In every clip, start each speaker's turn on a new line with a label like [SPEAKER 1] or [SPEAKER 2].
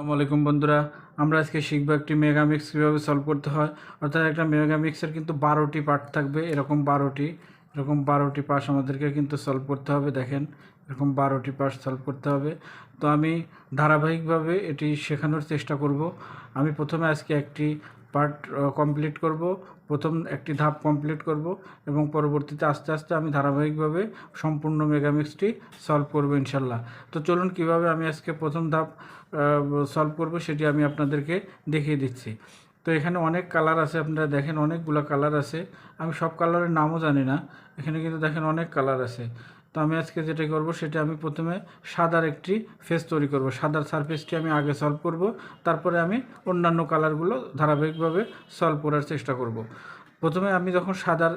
[SPEAKER 1] আসসালামু আলাইকুম বন্ধুরা। আমরা আজকে শিখব একটি মেগামিক্স কীভাবে সলভ করতে হয়। অর্থাৎ একটা মেগামিক্সের কিন্তু বারোটি পার্ট থাকবে, এরকম বারোটি এরকম বারোটি পাশ আমাদেরকে কিন্তু সলভ করতে হবে, দেখেন, এরকম বারোটি পাশ সলভ করতে হবে। তো আমি ধারাবাহিকভাবে এটি শেখানোর চেষ্টা করব। আমি প্রথমে আজকে একটি পার্ট কমপ্লিট করব। প্রথম একটি ধাপ কমপ্লিট করব এবং পরবর্তীতে আস্তে আস্তে আমি ধারাবাহিকভাবে সম্পূর্ণ মেগামিক্সটি সলভ করব ইনশাল্লাহ। তো চলুন কীভাবে আমি আজকে প্রথম ধাপ সলভ করব সেটি আমি আপনাদেরকে দেখিয়ে দিচ্ছি। তো এখানে অনেক কালার আছে, আপনারা দেখেন অনেকগুলো কালার আছে। আমি সব কালারের নামও জানি না, এখানে কিন্তু দেখেন অনেক কালার আছে। তো আমি আজকে যেটা করব সেটা আমি প্রথমে সাদার একটি ফেস তৈরি করব। সাদার সারফেসটি আমি আগে সলভ করব, তারপরে আমি অন্যান্য কালারগুলো ধারাবাহিকভাবে সলভ করার চেষ্টা করব। প্রথমে আমি যখন সাদার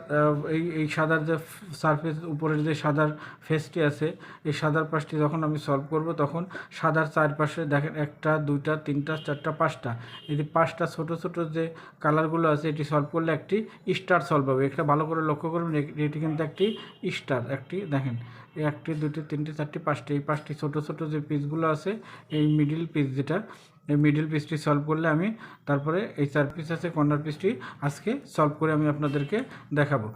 [SPEAKER 1] এই এই সাদার যে সারফেস উপরের যে সাদার ফেসটি আছে, এই সাদার পাশটি যখন আমি সলভ করব, তখন সাদার চারপাশে দেখেন একটা, দুইটা, তিনটা, চারটা, পাঁচটা। এই যে পাঁচটা ছোট ছোট যে কালারগুলো আছে, এটি সলভ করলে একটি স্টার সলভ হবে। এটা ভালো করে লক্ষ্য করবেন এটি কিন্তু একটি স্টার একটি, দেখেন একটি দুটি তিনটি, চারটি, পাঁচটি। এই পাঁচটি ছোট ছোট যে পিসগুলো আছে, এই মিডিল পিস যেটা এই মিডিল পিসটি সলভ করলে আমি তারপরে এই চার পিস আছে কর্নার পিসটি আজকে সলভ করে আমি আপনাদেরকে দেখাবো।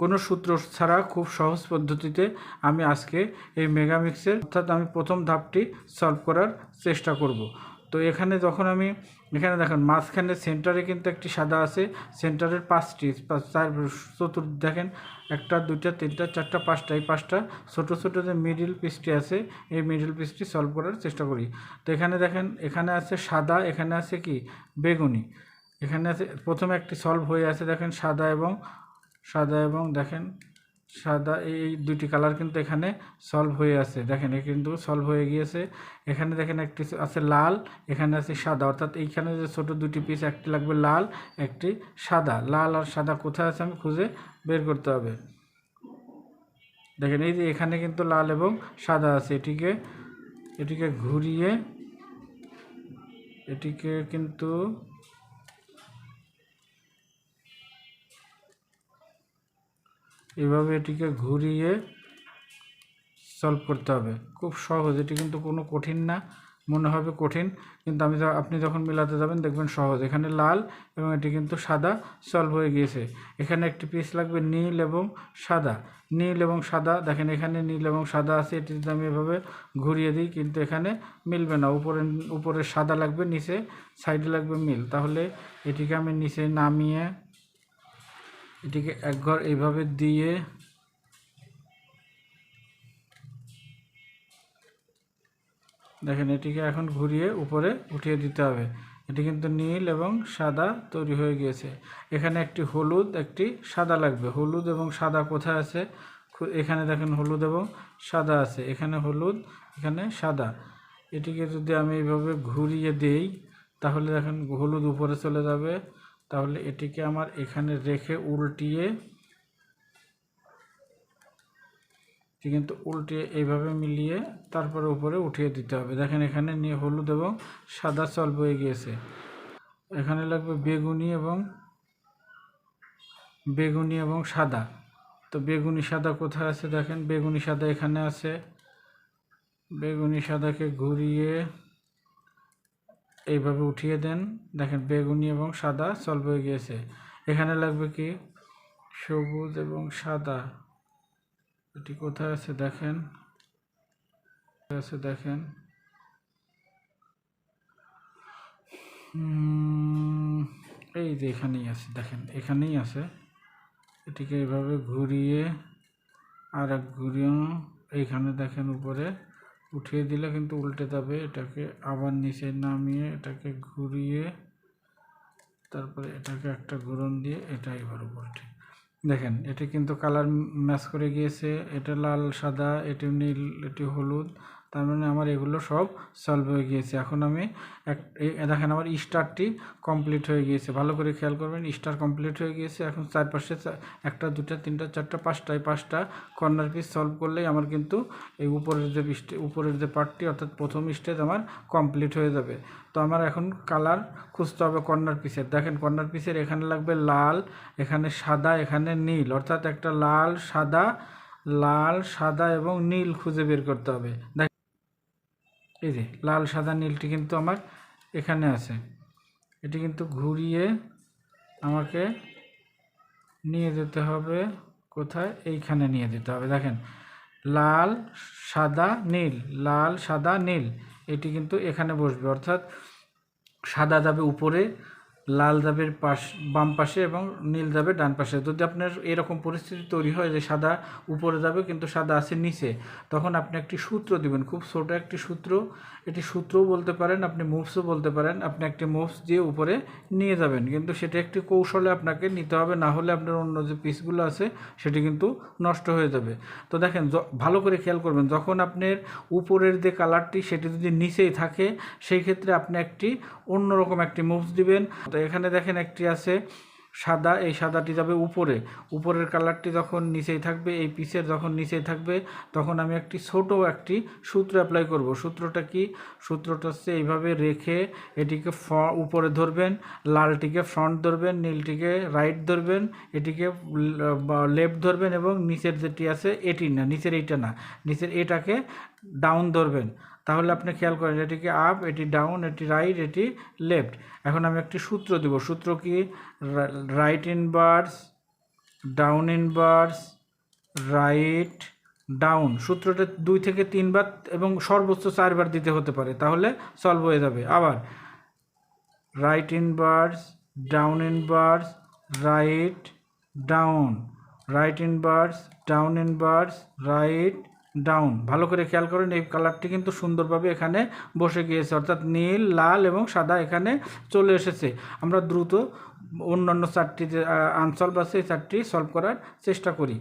[SPEAKER 1] কোনো সূত্র ছাড়া খুব সহজ পদ্ধতিতে আমি আজকে এই মেগামিক্সের অর্থাৎ আমি প্রথম ধাপটি সলভ করার চেষ্টা করব। তো এখানে যখন আমি, এখানে দেখেন মাঝখানে সেন্টারে কিন্তু একটি সাদা আছে সেন্টারের পাঁচটি চার, চতুর্থ, দেখেন একটা, দুইটা, তিনটা, চারটা, পাঁচটা, এই পাঁচটা ছোটো ছোটো যে মিডিল পিসটি আছে, এই মিডিল পিসটি সলভ করার চেষ্টা করি। তো এখানে দেখেন, এখানে আছে সাদা, এখানে আছে কি? বেগুনি। এখানে আছে, প্রথমে একটি সলভ হয়ে আছে, দেখেন সাদা এবং সাদা এবং দেখেন সাদা, এই দুটি কালার কিন্তু এখানে সলভ হয়ে আছে। দেখেন কিন্তু সলভ হয়ে গিয়েছে। এখানে দেখেন একটি আছে লাল, এখানে আছে সাদা। অর্থাৎ এইখানে যে ছোট দুটি পিস একটি লাগবে লাল, একটি সাদা। লাল আর সাদা কোথায় আছে আমি খুঁজে বের করতে হবে। দেখেন, এই যে এখানে কিন্তু লাল এবং সাদা আছে। এটিকে এটিকে ঘুরিয়ে, এটিকে কিন্তু এভাবে এটিকে ঘুরিয়ে সলভ করতে হবে। খুব সহজ, এটি কিন্তু কোনো কঠিন না, মনে হবে কঠিন। কিন্তু আমি আপনি যখন মেলাতে যাবেন দেখবেন সহজ। এখানে লাল এবং এটি কিন্তু সাদা সলভ হয়ে গিয়েছে। এখানে একটি পিস লাগবে নীল এবং সাদা। নীল এবং সাদা, দেখেন এখানে নীল এবং সাদা আছে, এটি যদি আমি এভাবে ঘুরিয়ে দিই কিন্তু এখানে মিলবে না। উপরে উপরে সাদা লাগবে, নিচে সাইডে লাগবে মিল। তাহলে এটিকে আমি নিচে নামিয়ে এটিকে একঘর এইভাবে দিয়ে দেখেন, এটিকে এখন ঘুরিয়ে উপরে উঠিয়ে দিতে হবে। এটি কিন্তু নীল এবং সাদা তৈরি হয়ে গিয়েছে। এখানে একটি হলুদ, একটি সাদা লাগবে। হলুদ এবং সাদা কোথায় আছে? এখানে দেখেন, হলুদ এবং সাদা আছে। এখানে হলুদ, এখানে সাদা। এটিকে যদি আমি এইভাবে ঘুরিয়ে দেই, তাহলে দেখেন, হলুদ উপরে চলে যাবে। তাহলে এটিকে আমার এখানে রেখে উল্টিয়ে কিন্তু উল্টিয়ে এইভাবে মিলিয়ে তারপরে উপরে উঠিয়ে দিতে হবে। দেখেন এখানে নিয়ে হলুদ এবং সাদা চল বয়ে গিয়েছে। এখানে লাগবে বেগুনি এবং বেগুনি এবং সাদা। তো বেগুনি সাদা কোথায় আছে দেখেন? বেগুনি সাদা এখানে আছে। বেগুনি সাদাকে ঘুরিয়ে এইভাবে উঠিয়ে দেন। দেখেন, বেগুনি এবং সাদা সলভ হয়ে গিয়েছে। এখানে লাগবে কি? সবুজ এবং সাদা। এটি কোথায় আছে দেখেন? আছে দেখেন? এই যে এখানেই আছে, দেখেন, এখানেই আছে। এটিকে এইভাবে ঘুরিয়ে আর এক ঘুরিয়ে এইখানে দেখেন উপরে উঠিয়ে দিলে কিন্তু উল্টে যাবে। এটাকে আবার নিচে নামিয়ে এটাকে ঘুরিয়ে তারপরে এটাকে একটা গরম দিয়ে এটা এবার উপরে ঠিক দেখেন, এটি কিন্তু কালার ম্যাচ করে গিয়েছে। এটা লাল, সাদা, এটি নীল, এটি হলুদ। তার মানে আমার এগুলো সব সলভ হয়ে গিয়েছে। এখন আমি এক দেখেন আমার স্টারটি কমপ্লিট হয়ে গিয়েছে। ভালো করে খেয়াল করবেন, স্টার কমপ্লিট হয়ে গিয়েছে। এখন চারপাশে একটা, দুটা, তিনটা, চারটা পাঁচটা এই পাঁচটা কর্নার পিস সলভ করলেই আমার কিন্তু এই উপরের যে উপরের যে পার্টটি অর্থাৎ প্রথম স্টেজ আমার কমপ্লিট হয়ে যাবে। তো আমার এখন কালার খুঁজতে হবে কর্নার পিসের দেখেন কর্নার পিসের এখানে লাগবে লাল, এখানে সাদা, এখানে নীল। অর্থাৎ একটা লাল, সাদা লাল, সাদা এবং নীল খুঁজে বের করতে হবে। দেখ এই যে লাল, সাদা, নীলটি কিন্তু আমার এখানে আছে। এটি কিন্তু ঘুরিয়ে আমাকে নিয়ে যেতে হবে কোথায়? এইখানে নিয়ে যেতে হবে। দেখেন, লাল, সাদা, নীল। লাল, সাদা, নীল। এটি কিন্তু এখানে বসবে। অর্থাৎ সাদা যাবে উপরে লাল যাবে পাশ, বাম পাশে এবং নীল যাবে ডান পাশে। যদি আপনার এরকম পরিস্থিতি তৈরি হয় যে সাদা উপরে যাবে কিন্তু সাদা আছে নিচে, তখন আপনি একটি সূত্র দিবেন। খুব ছোট একটি সূত্র। এটি সূত্রও বলতে পারেন, আপনি মুভসও বলতে পারেন, আপনি একটি মুভস দিয়ে উপরে নিয়ে যাবেন। কিন্তু সেটা একটি কৌশলে আপনাকে নিতে হবে, না হলে আপনার অন্য যে পিসগুলো আছে, সেটি কিন্তু নষ্ট হয়ে যাবে। তো দেখেন ভালো করে খেয়াল করবেন, যখন আপনার উপরের যে কালারটি, সেটি যদি নিচেই থাকে, সেই ক্ষেত্রে আপনি একটি অন্যরকম একটি মুভস দিবেন। তো এখানে দেখেন একটি আছে সাদা, এই সাদাটি যাবে উপরে। উপরের কালারটি যখন নিচেই থাকবে, এই পিসের যখন নিচেই থাকবে, তখন আমি একটি ছোট একটি সূত্র অ্যাপ্লাই করব। সূত্রটা কি? সূত্রটা হচ্ছে এইভাবে রেখে এটিকে ফ, উপরে ধরবেন, লালটিকে ফ্রন্ট ধরবেন, নীলটিকে রাইট ধরবেন, এটিকে লেফট ধরবেন এবং নিচের যেটি আছে, এটি না, নিচের এইটা না, নিচের এটাকে ডাউন ধরবেন। তাহলে আপনি খেয়াল করেন এটি কি আপ এটি ডাউন এটি রাইট এটি লেফট এখন আমি একটি সূত্র দিব। সূত্র কি? Right inverse down inverse right down সূত্রটা দুই থেকে তিনবার এবং সর্বোচ্চ চারবার দিতে হতে পারে, তাহলে সলভ হয়ে যাবে। আবার right inverse down inverse right down right inverse down inverse right down ভালো করে খেয়াল করেন, এই কালারটি কিন্তু সুন্দরভাবে এখানে বসে গিয়েছে, অর্থাৎ নীল, লাল এবং সাদা এখানে চলে এসেছে। আমরা দ্রুত অন্যান্য চারটি যে আনসলভ আছে, এই চারটি সলভ করার চেষ্টা করি।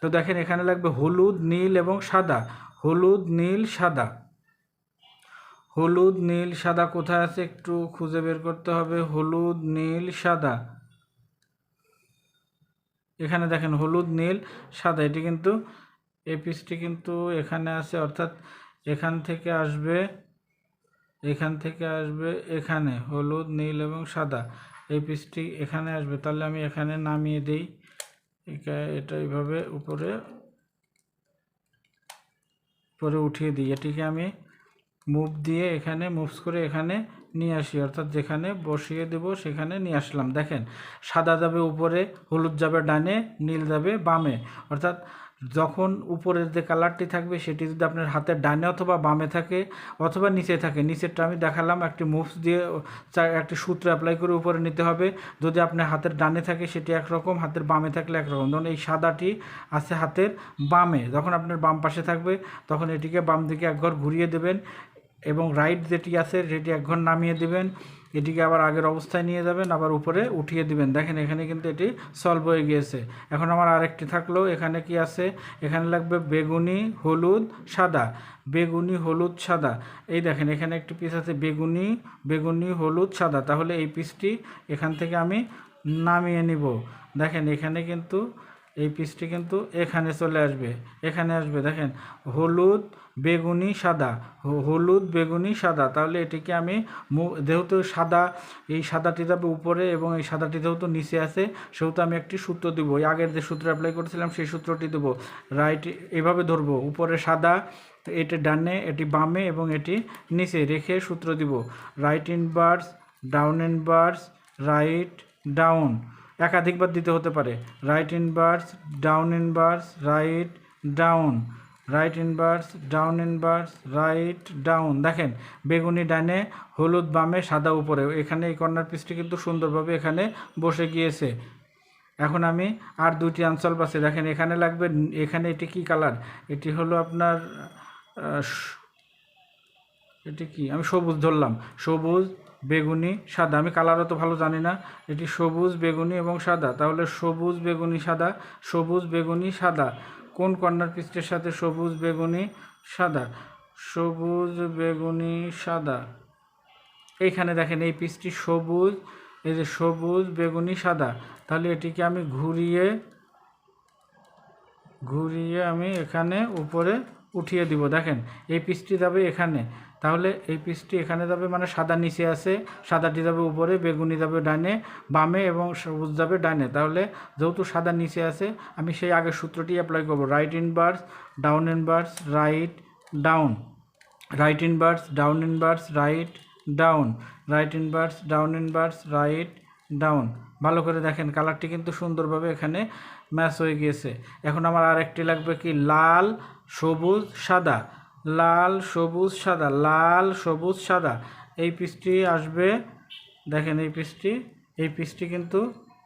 [SPEAKER 1] তো দেখেন, এখানে লাগবে হলুদ, নীল এবং সাদা। হলুদ, নীল, সাদা। হলুদ, নীল, সাদা কোথায় আছে একটু খুঁজে বের করতে হবে। হলুদ, নীল, সাদা। এখানে দেখেন হলুদ, নীল, সাদা। এটি কিন্তু এই পিসটি কিন্তু এখানে আছে, অর্থাৎ এখান থেকে আসবে, এখান থেকে আসবে এখানে, হলুদ, নীল এবং সাদা। এই পিসটি এখানে আসবে, তাহলে আমি এখানে নামিয়ে দিই। এটা এইভাবে উপরে উপরে উঠিয়ে দিই। এটিকে আমি মুভ দিয়ে এখানে, মুভস করে এখানে নিয়ে আসি, অর্থাৎ যেখানে বসিয়ে দেব সেখানে নিয়ে আসলাম। দেখেন, সাদা যাবে উপরে, হলুদ যাবে ডানে, নীল যাবে বামে, অর্থাৎ যখন উপরের যে কালারটি থাকবে, সেটি যদি আপনার হাতের ডানে অথবা বামে থাকে অথবা নিচে থাকে, নিচেরটা আমি দেখালাম, একটি মুভস দিয়ে একটি সূত্র অ্যাপ্লাই করে উপরে নিতে হবে। যদি আপনার হাতের ডানে থাকে, সেটি একরকম, হাতের বামে থাকলে একরকম। ধরুন এই সাদাটি আছে হাতের বামে, যখন আপনার বাম পাশে থাকবে, তখন এটিকে বাম দিকে একঘর ঘুরিয়ে দেবেন এবং রাইট যেটি আছে, সেটি একঘর নামিয়ে দিবেন। এটিকে আবার আগের অবস্থায় নিয়ে যাবেন, আবার উপরে উঠিয়ে দিবেন। দেখেন, এখানে কিন্তু এটি সলভ হয়ে গিয়েছে। এখন আমার আরেকটি থাকল, এখানে কি আছে? এখানে লাগবে বেগুনি, হলুদ, সাদা। বেগুনি, হলুদ, সাদা। এই দেখেন, এখানে একটি পিস আছে, বেগুনি বেগুনি, হলুদ, সাদা। তাহলে এই পিসটি এখান থেকে আমি নামিয়ে নিব। দেখেন, এখানে কিন্তু এই পিসটি কিন্তু এখানে চলে আসবে। এখানে আসবে, দেখেন, হলুদ, বেগুনি, সাদা। হলুদ, বেগুনি, সাদা। তাহলে এটিকে আমি যেহেতু সাদা, এই সাদাটি যাবে উপরে এবং এই সাদাটি যেহেতু নিচে আছে, সেহেতু আমি একটি সূত্র দিব। আগের যে সূত্র অ্যাপ্লাই করেছিলাম, সেই সূত্রটি দেবো। রাইট এভাবে ধরবো। উপরে সাদা, এটি ডানে, এটি বামে এবং এটি নিচে রেখে সূত্র দিব। Right inverse down inverse right down একাধিকবার দিতে হতে পারে। Right inverse down inverse right down right inverse down inverse right down দেখেন, বেগুনি ডানে হলুদ বামে, সাদা উপরে। এখানে এই কর্নার পিসটি কিন্তু সুন্দরভাবে এখানে বসে গিয়েছে। এখন আমি আর দুইটি আনসলভ আছে দেখেন, এখানে লাগবে, এখানে এটি কি কালার এটি হলো আপনার এটি কি? আমি সবুজ ধরলাম। সবুজ বেগুনি, সাদা। আমি কালার অত ভালো জানি না। এটি সবুজ, বেগুনি এবং সাদা। তাহলে সবুজ, বেগুনি, সাদা। সবুজ, বেগুনি, সাদা। কোন কর্নার পিসটির সাথে সবুজ, বেগুনি, সাদা? সবুজ, বেগুনি, সাদা। এইখানে দেখেন এই পিসটি সবুজ, এই যে সবুজ, বেগুনি, সাদা। তাহলে এটিকে আমি ঘুরিয়ে ঘুরিয়ে আমি এখানে উপরে উঠিয়ে দিব। দেখেন, এই পিসটি যাবে এখানে। তাহলে এই পিসটি এখানে যাবে মানে সাদা নিচে আছে, সাদাটি যাবে উপরে, বেগুনি যাবে ডানে, বামে এবং সবুজ যাবে ডানে। তাহলে যেহেতু সাদা নিচে আছে, আমি সেই আগের সূত্রটি অ্যাপ্লাই করব। Right inverse down inverse right down right inverse down inverse right down right inverse down inverse right down ভালো করে দেখেন, কালারটি কিন্তু সুন্দরভাবে এখানে ম্যাচ হয়ে গিয়েছে। এখন আমার আরেকটি লাগবে কি, লাল, সবুজ, সাদা। লাল, সবুজ, সাদা, লাল, সবুজ, সাদা। এই পিসটি আসবে, দেখেন এই পিসটি এই পিসটি কিন্তু,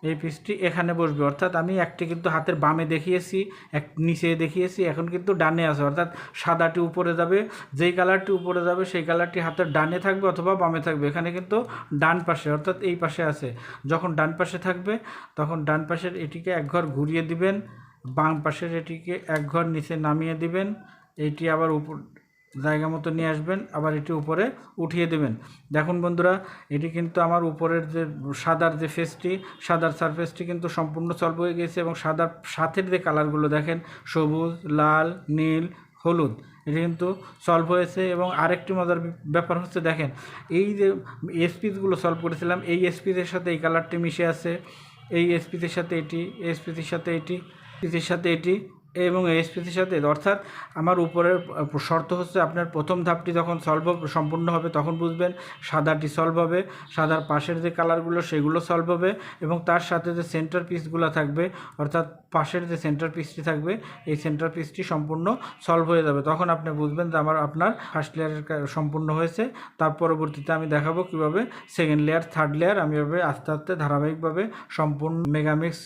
[SPEAKER 1] এই পিসটি এখানে বসবে। অর্থাৎ আমি একটি কিন্তু হাতের বামে দেখিয়েছি, এক নিচে দেখিয়েছি, এখন কিন্তু ডানে আছে। অর্থাৎ সাদাটি উপরে যাবে, যেই কালারটি উপরে যাবে, সেই কালারটি হাতের ডানে থাকবে অথবা বামে থাকবে। এখানে কিন্তু ডান পাশে, অর্থাৎ এই পাশে আছে। যখন ডান পাশে থাকবে, তখন ডান পাশের এটিকে এক ঘর ঘুরিয়ে দিবেন, বাম পাশের এটিকে এক ঘর নিচে নামিয়ে দিবেন এইটি আবার উপর জায়গা মতো নিয়ে আসবেন, আবার এটি উপরে উঠিয়ে দেবেন। দেখুন বন্ধুরা, এটি কিন্তু আমার উপরের যে সাদার যে ফেসটি সাদার সারফেসটি কিন্তু সম্পূর্ণ সলভ হয়ে গেছে এবং সাদার সাথের যে কালারগুলো দেখেন, সবুজ, লাল, নীল, হলুদ, এটি কিন্তু সলভ হয়েছে এবং আরেকটি মজার ব্যাপার হচ্ছে দেখেন, এই যে এসপিসগুলো সলভ করেছিলাম, এই এসপিসের সাথে এই কালারটি মিশে আছে, এই এসপিসের সাথে এটি এসপিসির সাথে এটি এসপিসির সাথে এটি এবং এসপিসির সাথে, অর্থাৎ আমার উপরের শর্ত হচ্ছে আপনার প্রথম ধাপটি যখন সলভ সম্পূর্ণ হবে, তখন বুঝবেন সাদাটি সলভ হবে, সাদার পাশের যে কালারগুলো সেগুলো সলভ হবে এবং তার সাথে যে সেন্টার পিসগুলো থাকবে, অর্থাৎ পাশের যে সেন্টার পিসটি থাকবে, এই সেন্টার পিসটি সম্পূর্ণ সলভ হয়ে যাবে। তখন আপনি বুঝবেন যে আমার, আপনার ফার্স্ট লেয়ারের সম্পূর্ণ হয়েছে। তার পরবর্তীতে আমি দেখাবো কীভাবে সেকেন্ড লেয়ার থার্ড লেয়ার আমি এভাবে আস্তে আস্তে, ধারাবাহিকভাবে সম্পূর্ণ মেগামিক্স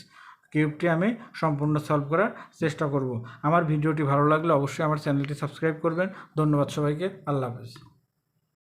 [SPEAKER 1] কিউবটি আমি সম্পূর্ণ সলভ করার চেষ্টা করব। আমার ভিডিওটি ভালো লাগলে অবশ্যই আমার চ্যানেলটি সাবস্ক্রাইব করবেন। ধন্যবাদ সবাইকে। আল্লাহ হাফেজ।